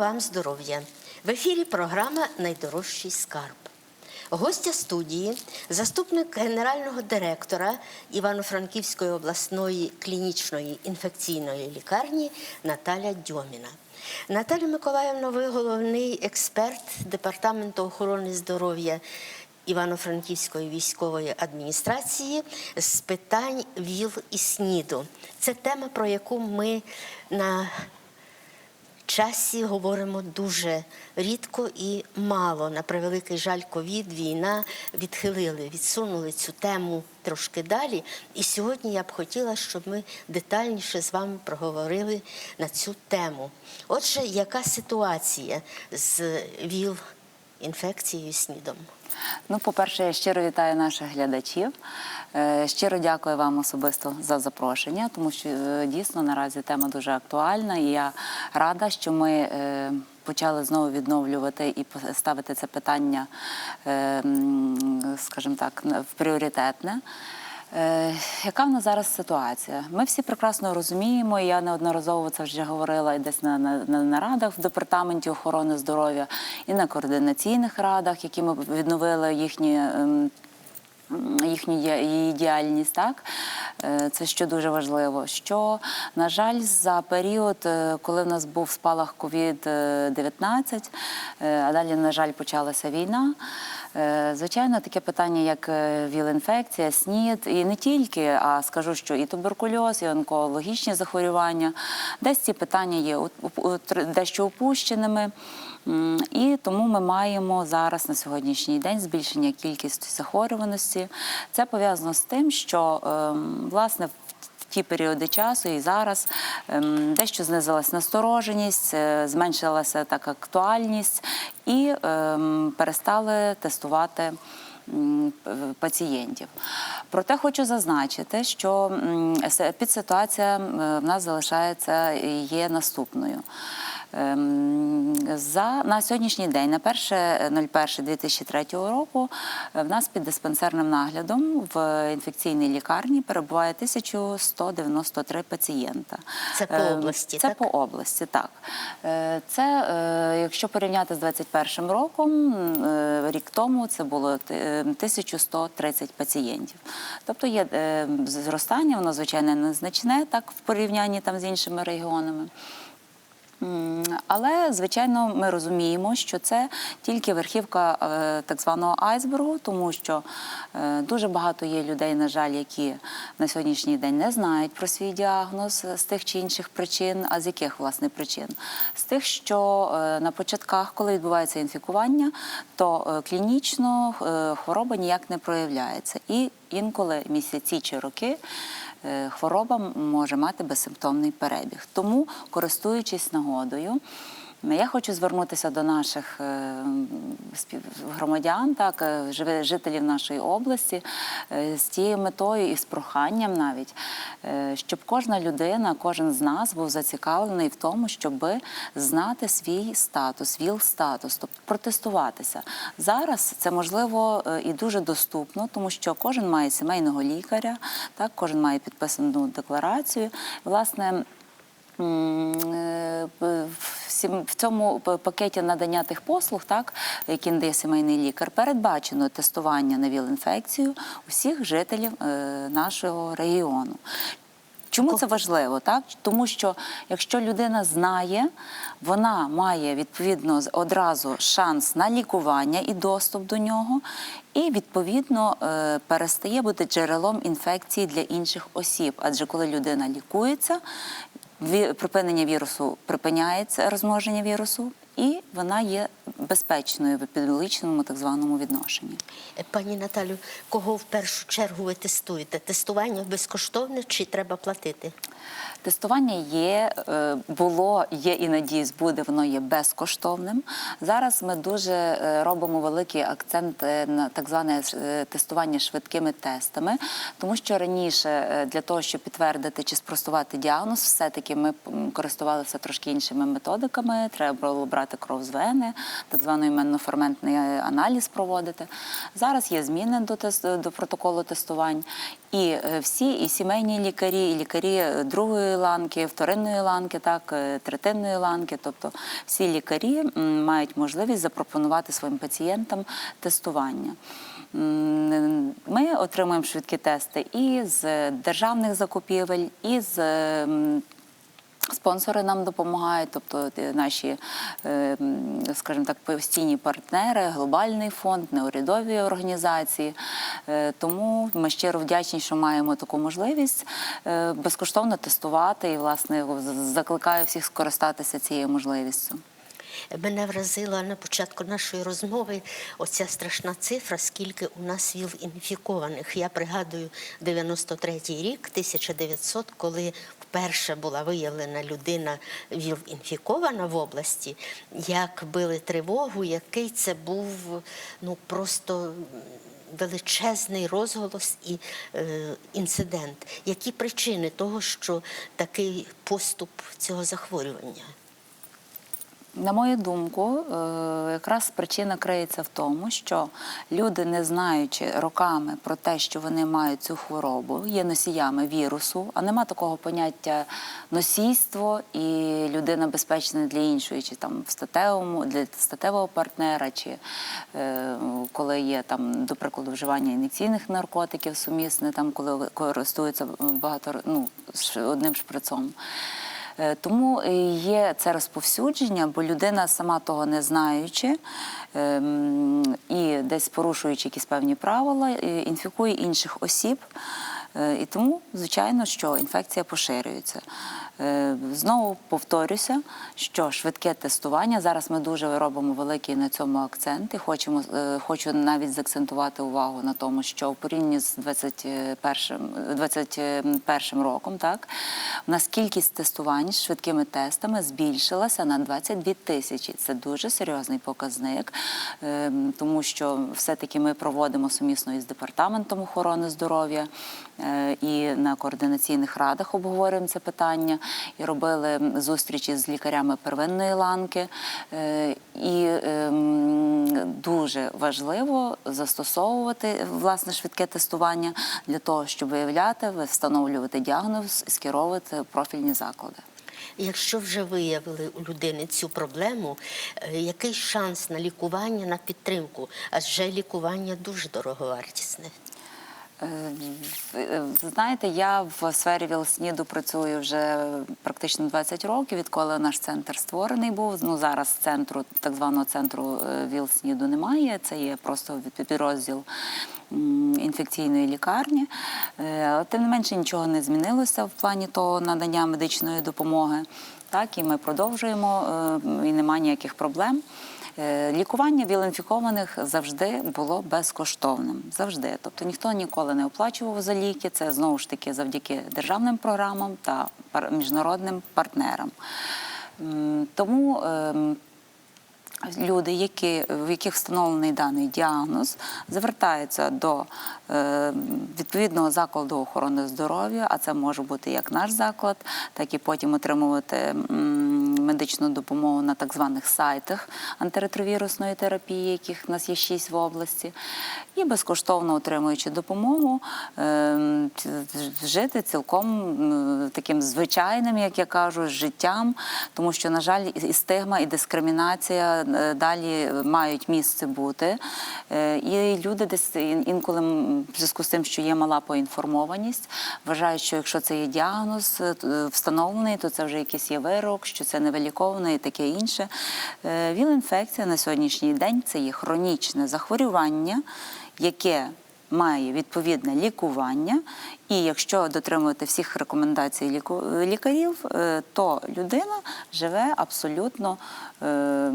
Вам здоров'я! В ефірі програма Найдорожчий скарб. Гостя студії, заступник генерального директора Івано-Франківської обласної клінічної інфекційної лікарні Наталя Дьоміна. Наталя Миколаївна, ви головний експерт Департаменту охорони здоров'я Івано-Франківської військової адміністрації з питань ВІЛ і СНІДу. Це тема, про яку ми на часі говоримо дуже рідко і мало. На превеликий жаль, ковід, війна відхилили, відсунули цю тему трошки далі. І сьогодні я б хотіла, щоб ми детальніше з вами проговорили на цю тему. Отже, яка ситуація з ВІЛ інфекцією СНІДом? Ну, по-перше, я щиро вітаю наших глядачів. Е, Щиро дякую вам особисто за запрошення, тому що е, дійсно наразі тема дуже актуальна, і я рада, що ми е, почали знову відновлювати і ставити це питання, скажімо так, в пріоритетне. Е, Яка в нас зараз ситуація? Ми всі прекрасно розуміємо, і я неодноразово це вже говорила і десь на, на, на нарадах в департаменті охорони здоров'я і на координаційних радах, які ми відновили їхні. ем, Їхню її діяльність, так Е, це що дуже важливо. Що на жаль, за період, е, коли в нас був спалах COVID-19, е, а далі, на жаль, почалася війна. Е, Звичайно, таке питання, як е, віл-інфекція, СНІД, і не тільки, а скажу, що і туберкульоз, і онкологічні захворювання, десь ці питання є дещо упущеними. М, І тому ми маємо зараз на сьогоднішній день збільшення кількості захворюваності. Це пов'язано з тим, що ем, власне ті періоди часу і зараз ем, дещо знизилась настороженість, е, зменшилася так актуальність і ем, перестали тестувати. Пацієнтів. Проте хочу зазначити, що підситуація в нас залишається і є наступною. Ем, За на сьогоднішній день, на 1.01.2003 року, е, в нас під диспансерним наглядом в інфекційній лікарні перебуває 1193 пацієнта. Це по Ем, області, Це так? по області, так. Е, Це, е, якщо порівняти з 21 роком, е, рік тому це було е, 1130 пацієнтів. Тобто є е, зростання, воно звичайно незначне, так в порівнянні там з іншими регіонами. Але звичайно, ми розуміємо, що це тільки верхівка е, так званого айсбергу, тому що е, дуже багато є людей, на жаль, які на сьогоднішній день не знають про свій діагноз з тих чи інших причин. А з яких власне причин? З тих, що е, на початках, коли відбувається інфікування, то клінічно хвороба ніяк не проявляється. І інколи місяці чи роки хвороба може мати безсимптомний перебіг. Тому, користуючись нагодою, я хочу звернутися до наших е, громадян, так, е, жителів нашої області е, з тією метою і з проханням навіть, щоб кожна людина, кожен з нас був зацікавлений в тому, щоб знати свій статус, ВІЛ-статус, тобто протестуватися. Зараз це можливо і дуже доступно, тому що кожен має сімейного лікаря, так, кожен має підписану декларацію. Власне, в цьому пакеті надання тих послуг, так, які надає сімейний лікар, передбачено тестування на ВІЛ-інфекцію усіх жителів е, нашого регіону. Чому це важливо? Так? Тому що якщо людина знає, вона має відповідно одразу шанс на лікування і доступ до нього, і відповідно е, перестає бути джерелом інфекції для інших осіб. Адже коли людина лікується, припинення вірусу припиняється розмноження вірусу, і вона є безпечною в епідеміологічному так званому відношенні. Е, Пані Наталю, кого в першу чергу ви тестуєте? Тестування безкоштовне чи треба платити? Тестування є, е, було, є і надіюсь, буде, воно є безкоштовним. Зараз ми дуже е, робимо великий акцент е, на так зване тестування швидкими тестами, тому що раніше для того, щоб підтвердити чи спростувати діагноз, все-таки ми користувалися трошки іншими методиками. Треба було брати кров з вени, так званий іменно-ферментний аналіз проводити. Зараз є зміни до, тест- до протоколу тестувань, І е, всі, і сімейні лікарі, і лікарі е, другої ланки, вторинної ланки, так, е, третинної ланки, тобто всі лікарі мають можливість запропонувати своїм пацієнтам тестування. Ми отримуємо швидкі тести і з державних закупівель, і з Спонсори нам допомагають, тобто е, наші, е, скажімо так, постійні партнери, глобальний фонд, неурядові організації. Е, Тому ми щиро вдячні, що маємо таку можливість безкоштовно тестувати і, власне, закликаю всіх скористатися цією можливістю. Мене вразила на початку нашої розмови оця страшна цифра, скільки у нас віл інфікованих. Я пригадую 93-й рік, 1900, коли вперше була виявлена людина віл інфікована в області, як били тривогу, який це був ну просто величезний розголос і е, інцидент. Які причини того, що такий поступ цього захворювання? На мою думку, е, якраз причина криється в тому, що люди, не знаючи роками про те, що вони мають цю хворобу, є носіями вірусу, а нема такого поняття носійство і людина безпечна для іншої, чи там в статевому для статевого партнера, чи е, коли є там, до прикладу, вживання ін'єкційних наркотиків сумісне, там коли користуються багато ну, одним шприцом. Е, Тому є це розповсюдження, бо людина сама того не знаючи ем, і десь порушуючи якісь певні правила, е, інфікує інших осіб. Е, І тому, звичайно, що інфекція поширюється. Е, Знову повторюся, що швидке тестування зараз ми дуже робимо великий на цьому акцент і хочемо е, хочу навіть заакцентувати увагу на тому, що в порівнянні з 21, 21 роком, так у нас кількість тестувань з швидкими тестами збільшилася на 22 тисячі. Це дуже серйозний показник, тому що все-таки ми проводимо сумісно із департаментом охорони здоров'я і на координаційних радах обговорюємо це питання. І робили зустрічі з лікарями первинної ланки. Е, І ем, дуже важливо застосовувати власне швидке тестування для того, щоб виявляти, встановлювати діагноз і скеровувати профільні заклади. Якщо вже виявили у людини цю проблему, е, який шанс на лікування, на підтримку? Адже лікування дуже дороговартісне. Е, е, Знаєте, я в сфері ВІЛ-СНІДу працюю вже практично 20 років, відколи наш центр створений був. Ну зараз центру, так званого центру е, ВІЛ-СНІДу немає. Це є просто підрозділ інфекційної лікарні. Але тим не менше нічого не змінилося в плані того надання медичної допомоги. Так, і ми продовжуємо, і немає ніяких проблем. Е, Лікування віл-інфікованих завжди було безкоштовним. Завжди. Тобто ніхто ніколи не оплачував за ліки. Це знову ж таки завдяки державним програмам та міжнародним партнерам. Тому ем, люди, які, в яких встановлений даний діагноз, звертаються до е, відповідного закладу охорони здоров'я, а це може бути як наш заклад, так і потім отримувати медичну допомогу на так званих сайтах антиретровірусної терапії, яких в нас є шість в області, і безкоштовно отримуючи допомогу, е, жити цілком таким звичайним, як я кажу, життям, тому що, на жаль, і стигма, і дискримінація е, далі мають місце бути. Е, І люди десь інколи в зв'язку з тим, що є мала поінформованість, вважають, що якщо це є діагноз встановлений, то це вже якийсь є вирок, що це невиліковане і таке інше. Е, Віл-інфекція на сьогоднішній день це є хронічне захворювання, яке має відповідне лікування, і якщо дотримувати всіх рекомендацій лікарів, е, то людина живе абсолютно е,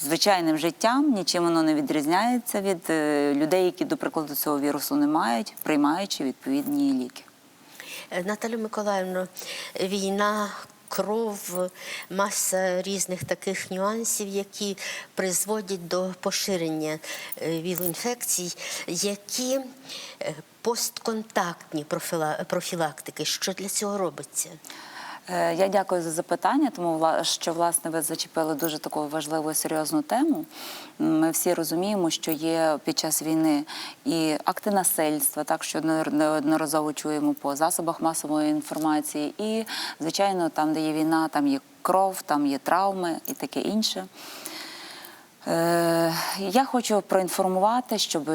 звичайним життям, нічим воно не відрізняється від е, людей, які, до прикладу, цього вірусу не мають, приймаючи відповідні ліки. Е, Наталю Миколаївну, війна. Кров, маса різних таких нюансів, які призводять до поширення е, віл-інфекцій, які е, постконтактні профілактики, що для цього робиться? Е, Я дякую за запитання, тому що власне ви зачепили дуже таку важливу і серйозну тему. Ми всі розуміємо, що є під час війни і акти насильства, так що неодноразово чуємо по засобах масової інформації, і звичайно, там, де є війна, там є кров, там є травми і таке інше. Е, Я хочу проінформувати, щоб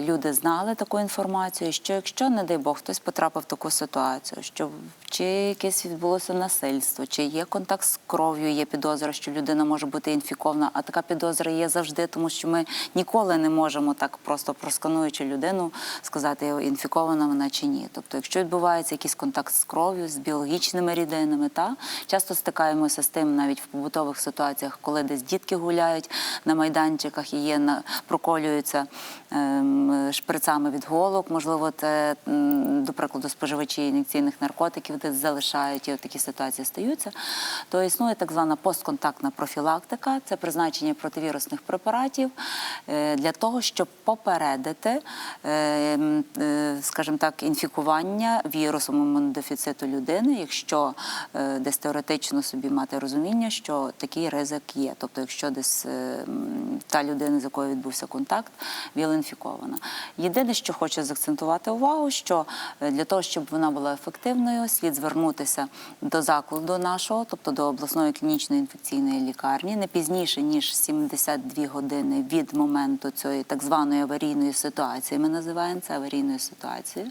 люди знали таку інформацію, що якщо, не дай Бог, хтось потрапив в таку ситуацію, що чи якесь відбулося насильство, чи є контакт з кров'ю, є підозра, що людина може бути інфікована, а така підозра є завжди, тому що ми ніколи не можемо так просто проскануючи людину сказати, інфікована вона чи ні. Тобто, якщо відбувається якийсь контакт з кров'ю, з біологічними рідинами, та часто стикаємося з тим навіть в побутових ситуаціях, коли десь дітки гуляють на майданчиках і є проколюються ем, шприцами від голок. Можливо, це до прикладу споживачі ін'єкційних наркотиків, де залишають і от такі ситуації стаються. То існує так звана постконтактна профілактика, це призначення противірусних препаратів е, для того, щоб попередити, е, е, скажімо так, інфікування вірусом імунодефіциту людини, якщо е, десь теоретично собі мати розуміння, що такий ризик є. Тобто, якщо десь е, м, та людина, з якою відбувся контакт, віл-інфікована. Єдине, що хочу заакцентувати увагу, що е, для того, щоб вона була ефективною, слід звернутися до закладу нашого, тобто до обласної клінічної інфекційної лікарні, не пізніше ніж 72 години від моменту цієї так званої аварійної ситуації. Ми називаємо це аварійною ситуацією.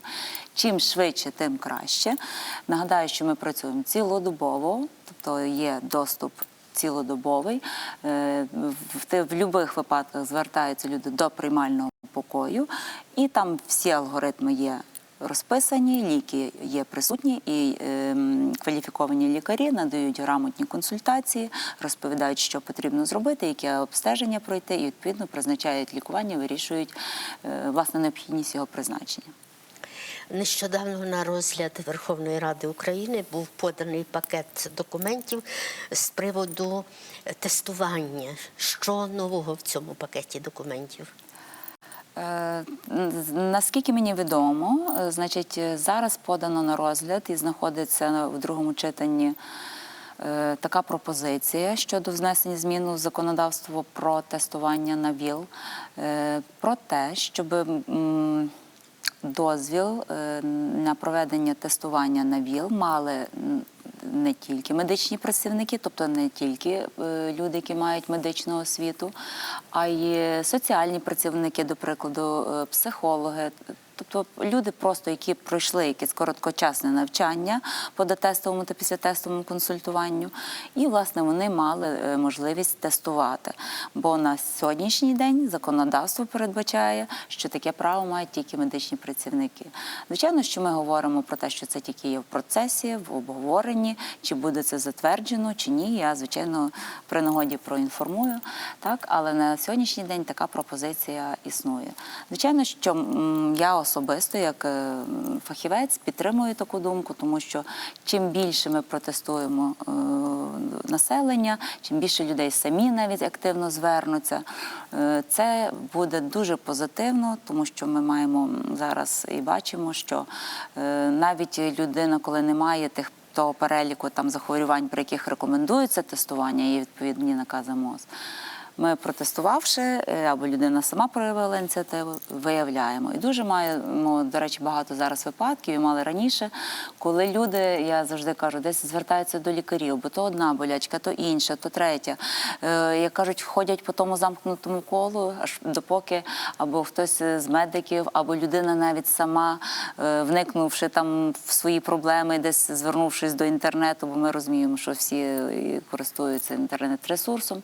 Чим швидше, тим краще. Нагадаю, що ми працюємо цілодобово, тобто є доступ цілодобовий. Е, В, будь-яких випадках звертаються люди до приймального покою, і там всі алгоритми є. Розписані, ліки є присутні, і ем, кваліфіковані лікарі надають грамотні консультації, розповідають, що потрібно зробити, яке обстеження пройти, і відповідно призначають лікування, вирішують е, власне необхідність його призначення. Нещодавно на розгляд Верховної Ради України був поданий пакет документів з приводу тестування. Що нового в цьому пакеті документів? Е, Наскільки мені відомо, значить, зараз подано на розгляд і знаходиться в другому читанні е, така пропозиція щодо внесення змін у законодавство про тестування на ВІЛ, е, про те, щоб дозвіл е, на проведення тестування на ВІЛ мали не тільки медичні працівники, тобто не тільки е, люди, які мають медичну освіту, а й соціальні працівники, до прикладу, е, психологи. Тобто люди, просто які пройшли якесь короткочасне навчання по дотестовому та післятестовому консультуванню, і власне вони мали е, можливість тестувати. Бо на сьогоднішній день законодавство передбачає, що таке право мають тільки медичні працівники. Звичайно, що ми говоримо про те, що це тільки є в процесі, в обговоренні, чи буде це затверджено, чи ні. Я звичайно при нагоді проінформую. Так, але на сьогоднішній день така пропозиція існує. Звичайно, що я особисто, як е, фахівець, підтримую таку думку, тому що чим більше ми протестуємо е, населення, чим більше людей самі навіть активно звернуться, е, це буде дуже позитивно, тому що ми маємо зараз і бачимо, що навіть людина, коли не має тих того переліку там захворювань, при яких рекомендується тестування, є відповідні накази МОЗ. Ми протестувавши, е, або людина сама проявила ініціативу, виявляємо. І дуже маємо, до речі, багато зараз випадків, і мали раніше, коли люди, я завжди кажу, десь звертаються до лікарів, бо то одна болячка, то інша, то третя. Е, Як кажуть, ходять по тому замкнутому колу, аж допоки або хтось з медиків, або людина навіть сама, е, вникнувши там в свої проблеми, десь звернувшись до інтернету, бо ми розуміємо, що всі користуються інтернет-ресурсом,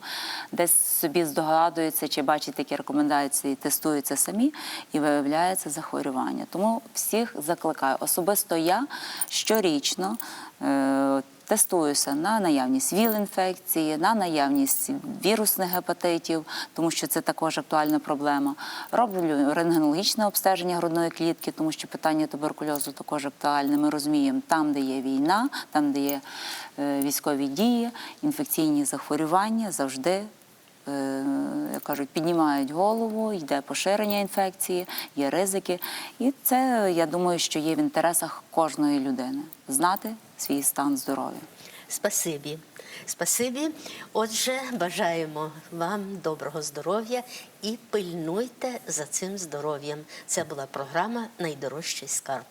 десь собі здогадуються чи бачать такі рекомендації, тестуються самі і виявляється захворювання. Тому всіх закликаю. Особисто я щорічно. е, Тестуюся на наявність ВІЛ-інфекції, на наявність вірусних гепатитів, тому що це також актуальна проблема. Роблю рентгенологічне обстеження грудної клітки, тому що питання туберкульозу також актуальне. Ми розуміємо, там, де є війна, там, де є е, військові дії, інфекційні захворювання завжди як кажуть, піднімають голову, йде поширення інфекції, є ризики. І це, я думаю, що є в інтересах кожної людини знати свій стан здоров'я. Спасибі. Спасибі. Отже, бажаємо вам доброго здоров'я і пильнуйте за цим здоров'ям. Це була програма Найдорожчий скарб.